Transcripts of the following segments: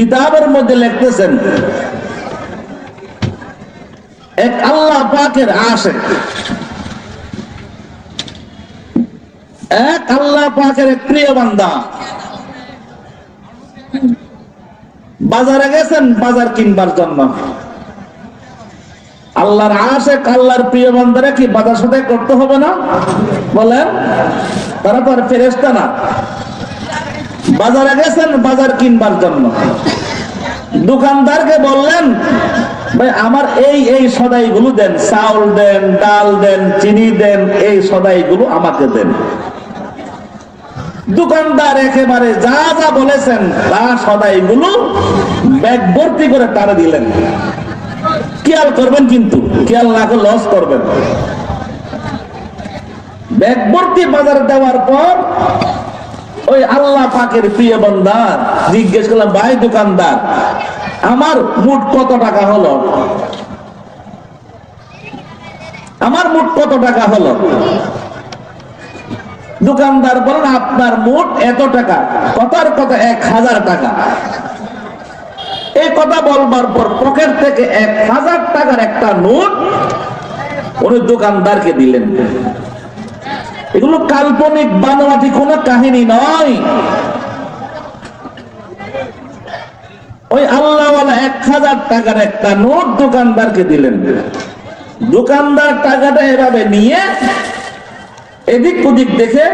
কিতাবের মধ্যে লিখতেছেন, এক আল্লাহ পাকের আশে এক আল্লাহ পাকের এক প্রিয় বান্দা। বাজারে গেছেন, বাজার কিনবার জন্য। আল্লাহর আশে আল্লাহর প্রিয় বান্দারা কি বাজার সাথে করতে হবে না? বলেন, তারা তো আর ফেরেস্তা না। বাজারে গেছেন, বাজার কিনবার জন্য। দোকানদারকে বললেন, ভাই, আমার এই এই সদাইগুলো দেন, চাউল দেন, ডাল দেন, চিনি দেন, এই সদাইগুলো আমাকে দেন। দোকানদার একেবারে যা যা বলেছেন, তা সদাইগুলো ব্যাগ ভর্তি করে তারা দিলেন। খেয়াল করবেন কিন্তু, খেয়াল না করে লস করবেন। ব্যাগ ভর্তি বাজারে দেওয়ার পর ওই আল্লাহ পাকের প্রিয় বন্দার। জিজ্ঞেস করলাম, ভাই দোকানদার, আমার মোট কত টাকা হলো? আমার মোট কত টাকা হলো? দোকানদার বলেন আপনার মোট এত টাকা, কথার কথা এক হাজার টাকা। এই কথা বলবার পর পকেট থেকে এক হাজার টাকার একটা নোট উনি দোকানদারকে দিলেন। এগুলো কাল্পনিক বানোয়াটি কোনো কাহিনী নয়। ওই আল্লাহওয়ালা এক হাজার টাকার একটা নোট দোকানদারকে দিলেন। দোকানদার টাকাটা এভাবে নিয়ে এদিক ওদিক দেখে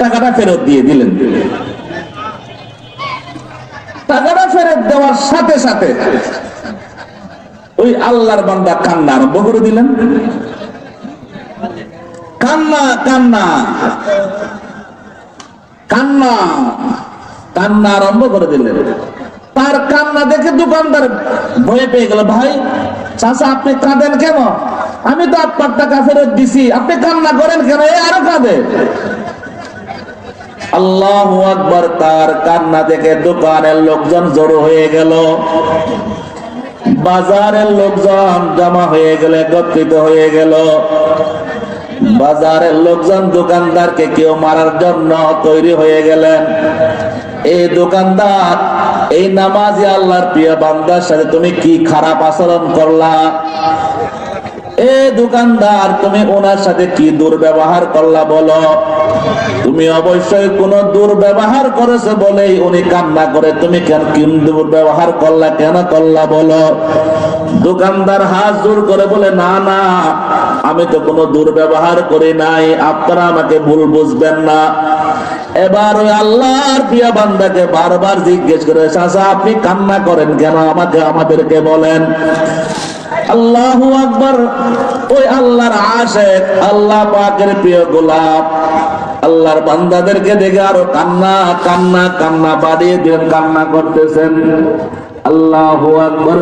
টাকাটা ফেরত দিয়ে দিলেন। টাকাটা ফেরত দেওয়ার সাথে সাথে ওই আল্লাহর বান্দা কান্না আরম্ভ করে দিলেন। কান্না কান্না। কান্না কান্না আরম্ভ করে দিলেন। তার কান্না দেখে দোকানদার ভয়ে পেয়ে গেল, ভাই চাষা আপনি কাঁদেন কেন? আমি তো আপনার টাকা ফেরত দিছি। আপনি কান্না করেন কেন? এ আরও কাঁদে। আল্লাহ আকবর, তার কান্না দেখে দোকানের লোকজন জড়ো হয়ে গেল। বাজারের লোকজন জমা হয়ে গেল, একত্রিত হয়ে গেল। বাজারের লোকজন দোকানদারকে কেউ মারার জন্য তৈরি হয়ে গেলেন। এই দোকানদার, এই নামাজি আল্লাহর প্রিয় বান্দার সাথে তুমি কি খারাপ আচরণ করলা? এ দোকানদার, তুমি ওনার সাথে কি দুর্ব্যবহার করলা বলো? তুমি অবশ্যই কোন দুর্ব্যবহার করেছ বলেই উনি কান্না করে তুমি কেন কি দুর্ব্যবহার করলা, কেন করলা বলো? দোকানদার হাত জোর করে বলে, না না আমি তো কোনো দুর্ব্যবহার করি নাই, আপনারা আমাকে ভুল বুঝবেন না। এবার ওই আল্লাহর প্রিয়া বান্দাকে বারবার জিজ্ঞেস করে, চাচা, আপনি কান্না করেন কেন? আমাকে, আমাদেরকে বলেন। আল্লাহু আকবার, ওই আল্লাহর আশেক, আল্লাহ পাকের প্রিয় গোলাপ। আল্লাহর বান্দাদেরকে দেখে আরও কান্না কান্না কান্না বাড়িয়ে দিলেন, কান্না করতেছেন। আল্লাহু আকবার,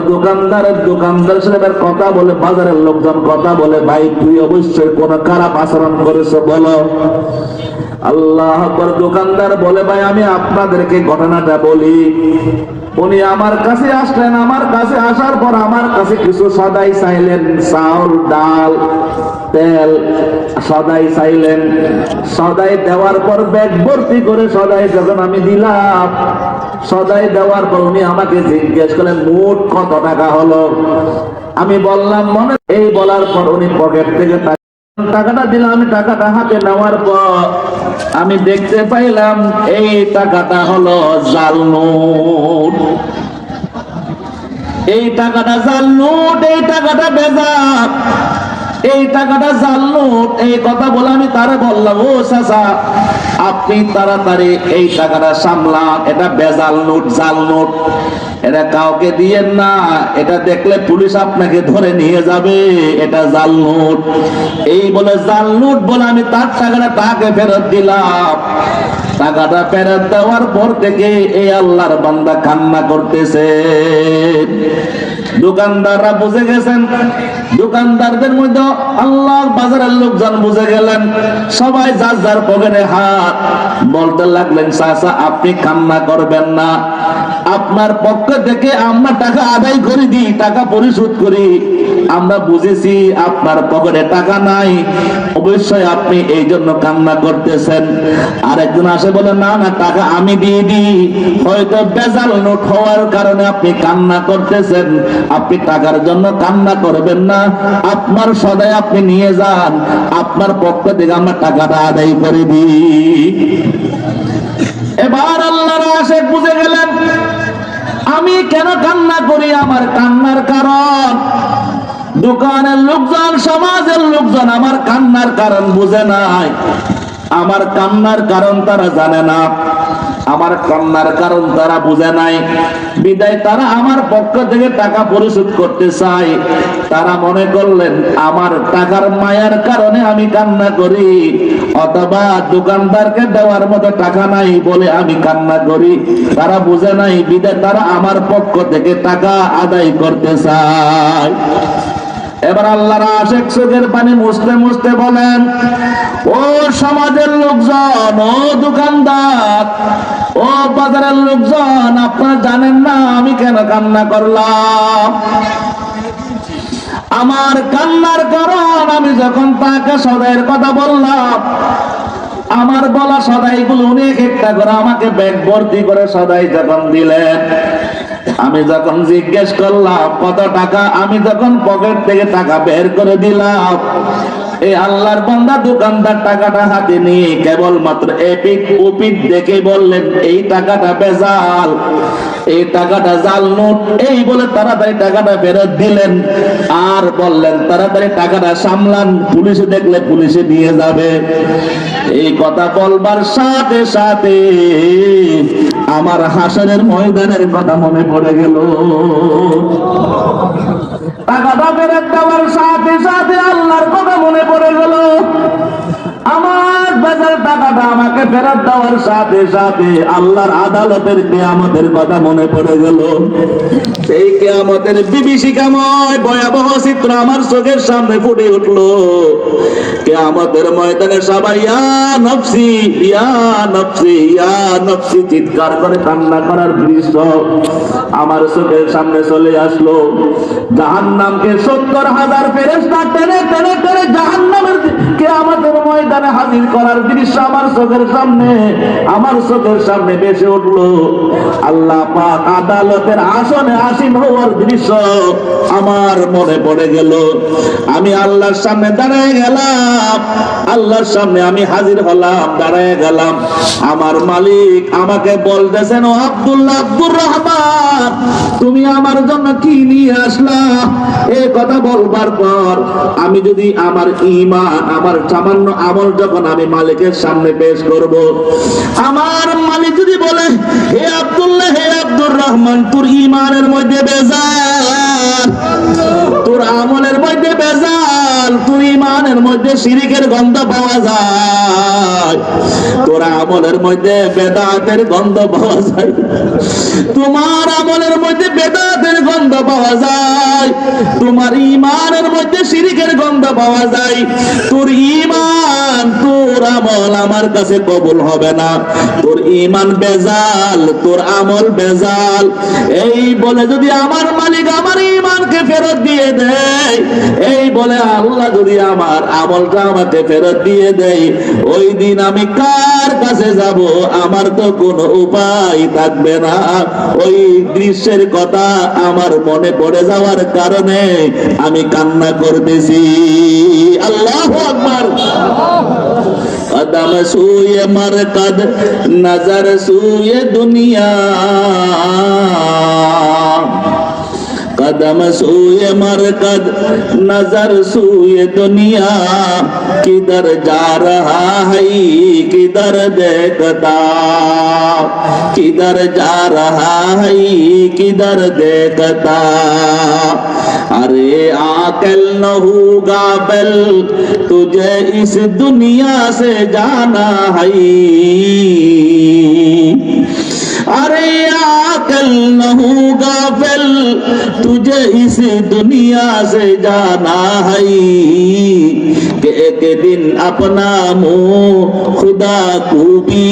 দোকানদার সাথে এবার কথা বলে, বাজারের লোকজন কথা বলে, ভাই, তুই অবশ্যই কোন খারাপ আচরণ করেছ, বলো। আল্লাহ আকবার, দোকানদার বলে, ভাই, আমি আপনাদেরকে ঘটনাটা বলি। উনি আমার কাছে আসলেন, আমার কাছে আসার পর আমার কাছে কিছু সদাই চাইলেন, চাউল, ডাল, তেল, সদাই চাইলেন। সদাই দেওয়ার পর ব্যাগ ভর্তি করে সদাই যখন আমি দিলাম সদাই দেওয়ার পর উনি আমাকে জিজ্ঞেস করলেন, মোট কত টাকা হলো? আমি বললাম, মনে এই বলার পর উনি পকেট থেকে টাকাটা দিলাম আমি টাকাটা হাতে নেওয়ার পর আমি দেখতে পাইলাম, এই টাকাটা হলো জাল নোট। এই টাকাটা জাল নোট, এই টাকাটা বেজার। এই টাকাটা জাল নোট, এই কথা বলে আমি তারে বললাম, ও চাচা, আপনি তাড়াতাড়ি এই টাকাটা সামলান। এটা বেজাল নোট, জাল নোট। এটা কাউকে দিয়েন না। এটা দেখলে পুলিশ আপনাকে ধরে নিয়ে যাবে। এটা জাল নোট। এই বলে জাল নোট বলে আমি তার টাকাটা তাকে ফেরত দিলাম। টাকাটা ফেরত দেওয়ার পর থেকে এই আল্লাহর বান্দা কান্না করতেছে। দোকানদাররা বুঝে গেছেন। দোকানদারদের মধ্যে আল্লাহ বাজারের লোকজন বুঝে গেলেন। সবাই যার যার পকেটে হাত। বলতে লাগলেন, চাচা, আপনি কান্না করবেন না। আপনার পক্ষ থেকে আমরা টাকা আদায় করে দিই টাকা পরিশোধ করি। আমরা বুঝেছি আপনার পকেটে টাকা নাই। অবশ্যই আপনি এই জন্য কান্না করতেছেন। আর একজন আসে বলে, না না, টাকা আমি দিয়ে দিই। হয়তো বেজাল নোট হওয়ার কারণে আপনি কান্না করতেছেন। আপনি টাকার জন্য কান্না করবেন না। আপনার সদাই আপনি নিয়ে যান। আপনার পক্ষ থেকে আমরা টাকাটা আদায় করে দিই। এবার আল্লাহর আশেক বুঝে গেলেন, আমি কেন কান্না করি আমার কান্নার কারণ? দোকানের লোকজন, সমাজের লোকজন আমার কান্নার কারণ বুঝে নাই। আমার কান্নার কারণ তারা জানে না। আমার কান্নার কারণ তারা বুঝে নাই। বিদায় তারা আমার পক্ষ থেকে টাকা পরিশোধ করতে চায়। তারা মনে করলেন, আমার টাকার মায়ার কারণে আমি কান্না করি, অথবা দোকানদারকে দেওয়ার মতো টাকা নাই বলে আমি কান্না করি। তারা বুঝে নাই, বিদায় তারা আমার পক্ষ থেকে টাকা আদায় করতে চায়। এবার আল্লাহর আশেক চোখের পানি মুছতে মুছতে বলেন, ও সমাজের লোকজন, ও দোকানদার, ও বাজারের লোকজন, আপনারা জানেন না আমি কেন কান্না করলাম? আমার কান্নার কারণ আমি যখন তাকে সদাইয়ের কথা বললাম, আমার বলা সদাইগুলো উনি এক একটা করে আমাকে ব্যাগ ভর্তি করে সদাই যখন দিলেন। আমি যখন জিজ্ঞেস করলাম, কত টাকা? আমি যখন পকেট থেকে টাকা বের করে দিলাম এই আল্লাহর বান্দা, দোকানদার টাকাটা হাতে নিয়ে কেবলমাত্র এপিক ওপিক দেখে বললেন, এই টাকাটা বেজাল, এই টাকাটা জাল নোট। এই বলে তাড়াতাড়ি টাকাটা ফেরত দিলেন আর বললেন, তাড়াতাড়ি টাকাটা সামলান, পুলিশে দেখলে পুলিশে নিয়ে যাবে। এই কথা বলবার সাথে সাথে আমার হাসানের ময়দানের কথা মনে পড়ে গেল। টাকাটা ফেরত দেওয়ার সাথে সাথে আল্লাহর কথা মনে পড়ে গেল। আমার বাজার টাকাটা আমাকে ফেরত দেওয়ার সাথে সাথে আল্লাহর আদালতের কেয়ামতের কথা মনে পড়ে গেল। সেই কেয়ামতের বিভীষিকাময় ভয়াবহ চিত্র আমার চোখের সামনে ফুটে উঠল। কেয়ামতের ময়দানে সবাই, ইয়া নফসি ইয়া নফসি ইয়া নফসি, চিৎকার করে কান্না করার দৃশ্য আমার চোখের সামনে চলে আসলো। জাহান্নামকে সত্তর হাজার ফেরেস্তা টেনে টেনে টেনে জাহান্নামের কে আমাদের ময়দানে হাজির করার দৃশ্য আমার চোখের সামনে, আমার চোখের সামনে বেসে উঠল। আল্লাহ পাক আদালতের আসনে আসীন হওয়ার দৃশ্য আমার মনে পড়ে গেল। আমি আল্লাহর সামনে দাঁড়ায় গেলাম, আল্লাহর সামনে আমি হাজির হলাম, দাঁড়ায় গেলাম। আমার মালিক আমাকে বলতেছেন, ও আব্দুল্লাহ, আব্দুর রহমান, তুমি আমার জন্য কি নিয়ে আসলা? এই কথা বলবার পর আমি যদি আমার ইমান আমার সামান্য আমল যখন আমি মালিকের সামনে পেশ করব, আমার মালিক যদি বলে, হে আব্দুল্লাহ, হে আব্দুর রহমান, তোর ইমানের মধ্যে তোর আমলের মধ্যে বেজাল, তোর ইমানের মধ্যে শিরিকের গন্ধ পাওয়া যায়। তোর আমলের মধ্যে বেদাতের গন্ধ পাওয়া যায়। তোমার আমলের মধ্যে বেদাতের গন্ধ পাওয়া যায়। তোমার ইমানের মধ্যে শিরিকের গন্ধ পাওয়া যায়। তোর ইমান তোর আমল আমার কাছে কবুল হবে না। তোর ইমান বেজাল, তোর আমল বেজাল। এই বলে যদি আমার মালিক আমার ইমানকে ফেরত দিয়ে দেয়। এই বলে আল্লাহ যদি আমার আমলটা আমাকে ফেরত দিয়ে দেয়, ওই দিন আমি কার কাছে যাব? আমার তো কোনো উপায় থাকবে না। ওই দৃশ্যের কথা আমার মনে পড়ে যাওয়ার কারণে আমি কান্না করতেছি। আল্লাহ আকবার। قدم سوئے مرقد নজর সুয়ে দুনিয়া। कदम सूय मरकद नज़र सूय दुनिया। किधर जा रहा है, किधर देखता। किधर जा रहा है, किधर देखता। अरे आकल न होगा बल, तुझे इस दुनिया से जाना है। अरे आकल न हूँ गाफिल तुझे इस दुनिया से जाना है कि एक दिन अपना मुंह खुदा को भी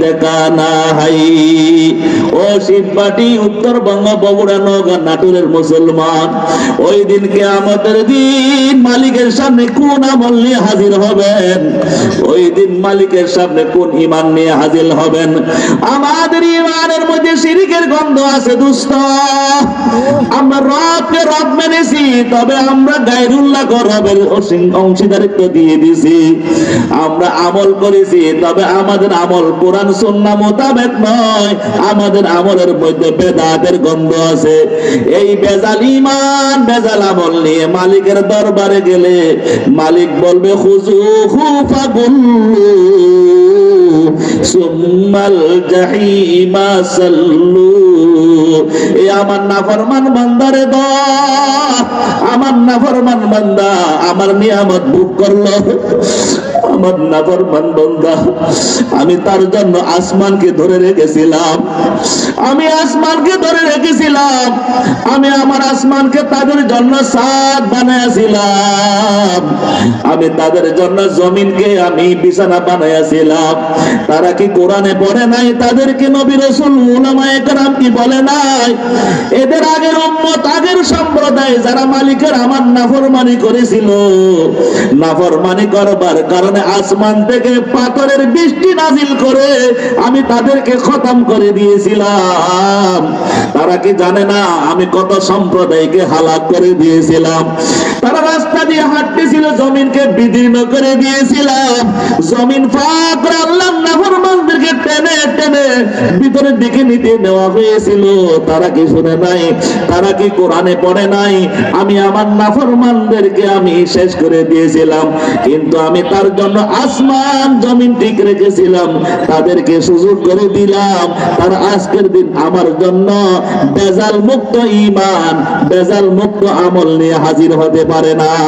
দেখানা হাই ও শিববাটি উত্তরবঙ্গ বগুড়া নগর নাটুরের মুসলমান ওই দিনকে আমাদের দিন মালিকের সামনে কোন আমল নিয়ে হাজির হবেন ওই দিন মালিকের সামনে কোন ইমান নিয়ে হাজির হবেন আমাদের ইমানের মধ্যে শিরিকের গন্ধ আছে দুস্থ আমরা রবকে রব মেনেছি, তবে আমরা গায়রুল্লাহ রবের অংশীদারিত্ব দিয়ে দিছি। আমরা আমল করেছি, তবে আমাদের আমল কোরআন, সুন্নাহ মোতাবেক নয়, আমাদের আমলের মধ্যে বেদাতের গন্ধ আছে। এই বেজাল ইমান বেজাল আমল নিয়ে মালিকের দরবারে গেলে মালিক বলবে হুফা, গুল্লু। এ আমার নাফরমান বান্দারে দ, আমার নাফরমান বান্দা আমার নিয়ামত বুক করল। আমার নাফরমান বান্দা, আমি তার জন্য আসমানকে ধরে রেখেছিলাম। আমি আসমানকে ধরে রেখেছিলাম। আমি আমার আসমানকে তাদের জন্য সাদ বানাইছিলাম আমি তাদের জন্য জমিনকে আমি বিছানা বানাইছিলাম তারা কি কোরআনে পড়ে নাই? তাদেরকে নবী রসুল উলামায়ে কেরাম কি বলে নাই? এদের আগের উম্মত, আগের সম্প্রদায় যারা মালিকের আমার নাফরমানি করেছিল, নাফরমানি করবার কারণে আসমান থেকে পাথরের বৃষ্টি নাজিল করে আমি তাদেরকে খতম করে দিয়েছিলাম। তারা কি জানে না আমি কত সম্প্রদায়কে হালাক করে দিয়েছিলাম? তারা রাস্তা দিয়ে হাঁটতেছিল, জমিনকে বিদীর্ণ করে দিয়েছিলাম জমিন ফাঁক করে আল্লাহ নাফরমানদেরকে টেনে টেনে ভিতরের দিকে নিতে নেওয়া হয়েছিল। তারা কি শুনে নাই? তারা কি কোরআনে পড়ে নাই? আমি আমার নাফরমানদেরকে আমি শেষ করে দিয়েছিলাম। কিন্তু আমি তার জন্য আসমান জমিন ঠিক রেখেছিলাম। তাদেরকে সুযোগ করে দিলাম। তার আজকের দিন আমার জন্য বেজাল মুক্ত ইমান, বেজাল মুক্ত আমল নিয়ে হাজির হতে পারে না।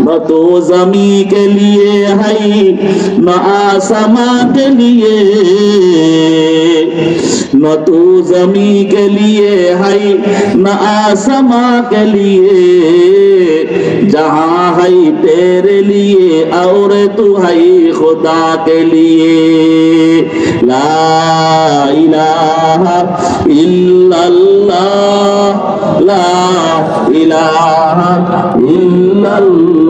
بدو زمین کے لیے ہائی نہ آسمان کے لیے۔ نہ تو زمین کے لیے ہائی نہ آسمان کے لیے۔ جہاں ہائی تیرے لیے، اور تو ہائی خدا کے لیے۔ لا الہ الا اللہ، لا الہ الا اللہ۔